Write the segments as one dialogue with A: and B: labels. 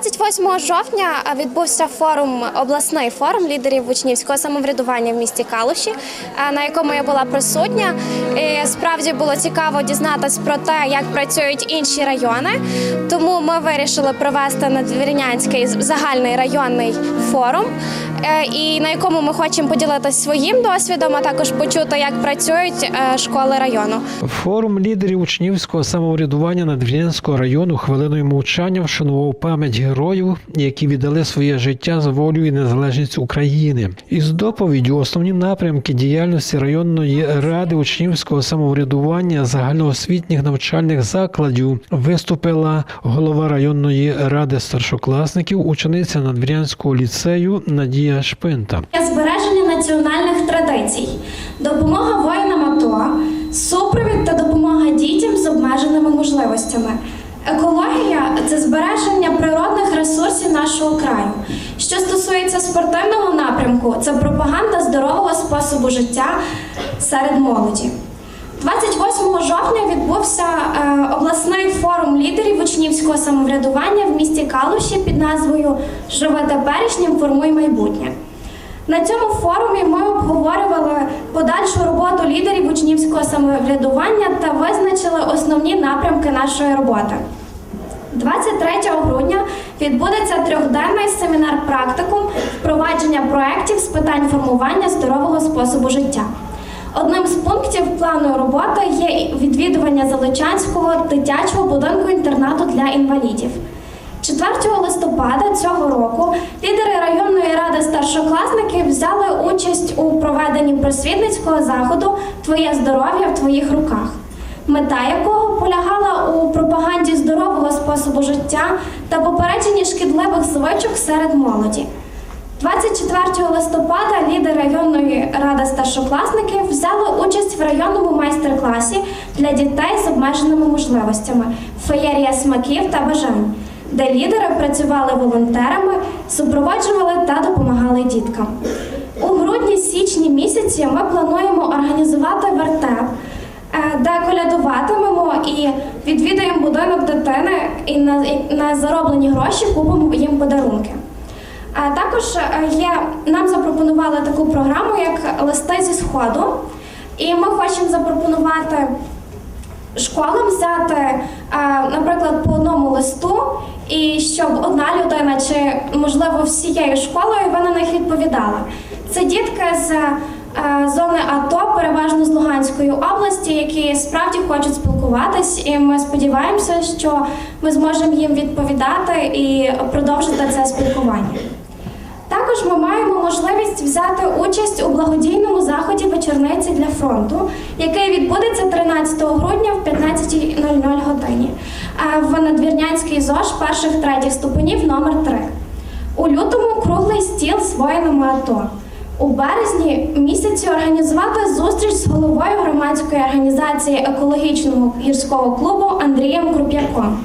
A: 28 жовтня відбувся форум, обласний форум лідерів учнівського самоврядування в місті Калуші, е, на якому я була присутня. І справді було цікаво дізнатись про те, як працюють інші райони. Тому ми вирішили провести надвірнянський загальний районний форум, е, і на якому ми хочемо поділитися своїм досвідом, а також почути, як працюють е, школи району.
B: Форум лідерів учнівського самоврядування Надвірнянського району хвилиною мовчання вшанував пам'ять героїв, які віддали своє життя за волю і незалежність України. Із доповіддю основні напрямки діяльності районної ради учнівського самоврядування загальноосвітніх навчальних закладів виступила голова районної ради старшокласників, учениця Надвірнянського ліцею Надія Шпинта.
C: збереження національних традицій, допомога воїнам АТО, супровід та допомога дітям з обмеженими можливостями. Екологія це збереження природних ресурсів нашого краю. Що стосується спортивного напрямку, це пропаганда здорового способу життя серед молоді. 28 жовтня відбувся е, обласний форум лідерів учнівського самоврядування в місті Калуші під назвою Живе теперішнім, формуй майбутнє. На цьому форумі ми обговорювали подальшу роботу лідерів учнівського самоврядування та визначили основні напрямки нашої роботи. 23 грудня відбудеться трьохденний семінар практикум впровадження проєктів з питань формування здорового способу життя. Одним з пунктів плану роботи є відвідування Заличанського дитячого будинку інтернату для інвалідів. 4 листопада цього року лідери районної ради старшокласників взяли участь у проведенні просвітницького заходу Твоє здоров'я в твоїх руках, мета якого полягала у пропаганді здорового способу життя та попередженні шкідливих звичок серед молоді. 24 листопада лідери районної ради старшокласників взяли участь в районному майстер-класі для дітей з обмеженими можливостями феєрія смаків та бажань, де лідери працювали волонтерами, супроводжували та допомагали діткам. У грудні-січні місяці ми плануємо організувати вертеп, колядуватимемо і відвідаємо будинок дитини і на, і на зароблені гроші купимо їм подарунки. А також е, є, нам запропонували таку програму, як листи зі сходу. І ми хочемо запропонувати школам взяти, е, наприклад, по одному листу, і щоб одна людина чи, можливо, всією школою ви на них відповідали. Це дітки з е, зони АТО, переважно з Луганської області, які справді хочуть спілкуватись, і ми сподіваємося, що ми зможемо їм відповідати і продовжити це спілкування. Також ми маємо можливість взяти участь у благодійному заході вечорниці для фронту, який відбудеться 13 грудня в 15.00 годині е, в Надвірнянський ЗОЖ перших третіх ступенів номер 3 У лютому круглий стіл з воїнами АТО. У березні місяці організувати зустріч з головою громадської організації екологічного гірського клубу Андрієм Круп'яком.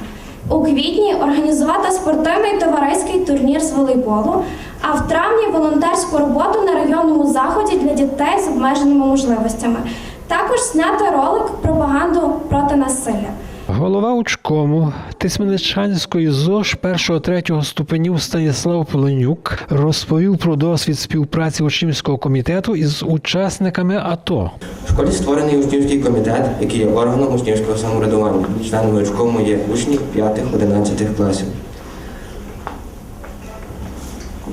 C: У квітні організувати спортивний товариський турнір з волейболу, а в травні волонтерську роботу на районному заході для дітей з обмеженими можливостями. Також зняти ролик пропаганду проти насилля.
B: Голова учкому Тисменичанської ЗОЖ першого-третього ступенів Станіслав Поленюк розповів про досвід співпраці учнівського комітету із учасниками АТО.
D: В школі створений учнівський комітет, який є органом учнівського самоврядування. Членами учкому є учні 5-11 класів.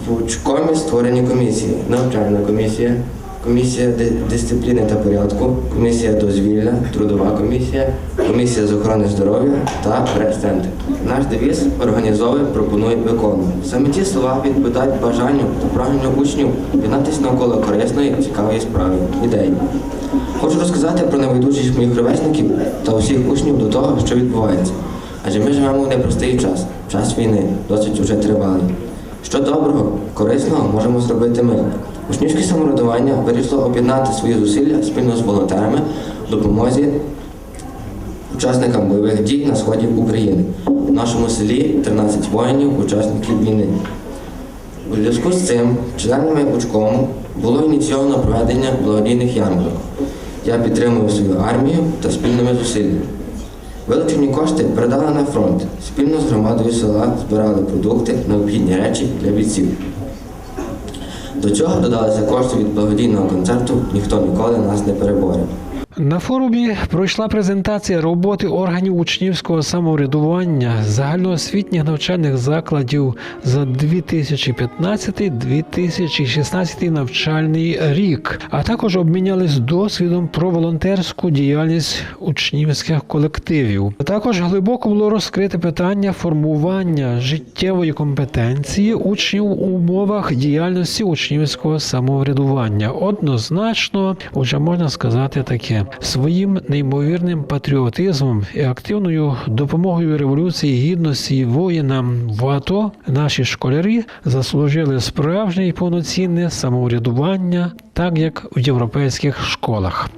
D: В учкомі створені комісії. Навчальна комісія, комісія дисципліни та порядку, комісія дозвілля, трудова комісія, комісія з охорони здоров'я та прес-центр. Наш девіз організовує, пропонує, виконує. Саме ті слова відповідають бажанню та прагненню учнів об'єднатися навколо корисної, цікавої справи, ідеї. Хочу розказати про небайдужість моїх ровесників та усіх учнів до того, що відбувається. Адже ми живемо в непростий час, час війни, досить уже тривалий. Що доброго, корисного можемо зробити ми. Учнівське самоврядування вирішило об'єднати свої зусилля спільно з волонтерами в допомозі учасникам бойових дій на сході України. У нашому селі 13 воїнів, учасників війни. У зв'язку з цим членами учкому було ініційовано проведення благодійних ярмарок. Я підтримую свою армію та спільними зусиллями. Вилучені кошти передали на фронт. Спільно з громадою села збирали продукти, необхідні речі для бійців. До цього додалися кошти від благодійного концерту Ніхто ніколи нас не переборе.
B: На форумі пройшла презентація роботи органів учнівського самоврядування загальноосвітніх навчальних закладів за 2015-2016 навчальний рік, а також обмінялись досвідом про волонтерську діяльність учнівських колективів. Також глибоко було розкрите питання формування життєвої компетенції учнів у умовах діяльності учнівського самоврядування. Однозначно, вже можна сказати таке: своїм неймовірним патріотизмом і активною допомогою революції гідності воїнам в АТО наші школярі заслужили справжнє і повноцінне самоврядування, так як в європейських школах.